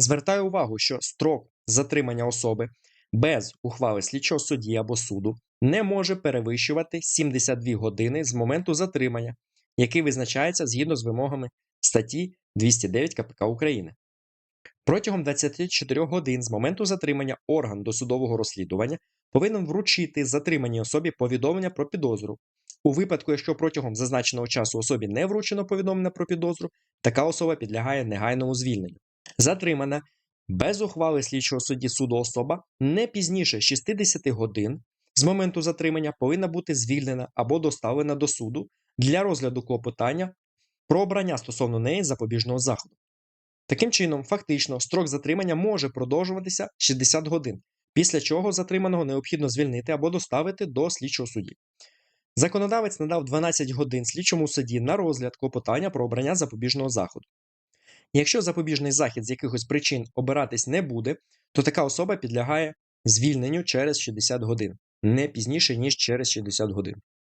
Звертаю увагу, що строк затримання особи без ухвали слідчого судді або суду не може перевищувати 72 години з моменту затримання, який визначається згідно з вимогами статті 209 КПК України. Протягом 24 годин з моменту затримання орган досудового розслідування повинен вручити затриманій особі повідомлення про підозру. У випадку, якщо протягом зазначеного часу особі не вручено повідомлення про підозру, така особа підлягає негайному звільненню. Затримана без ухвали слідчого судді суду особа не пізніше 60 годин з моменту затримання повинна бути звільнена або доставлена до суду для розгляду клопотання про обрання стосовно неї запобіжного заходу. Таким чином, фактично, строк затримання може продовжуватися 60 годин, після чого затриманого необхідно звільнити або доставити до слідчого судді. Законодавець надав 12 годин слідчому судді на розгляд клопотання про обрання запобіжного заходу. Якщо запобіжний захід з якихось причин обиратись не буде, то така особа підлягає звільненню через 60 годин, не пізніше, ніж через 60 годин.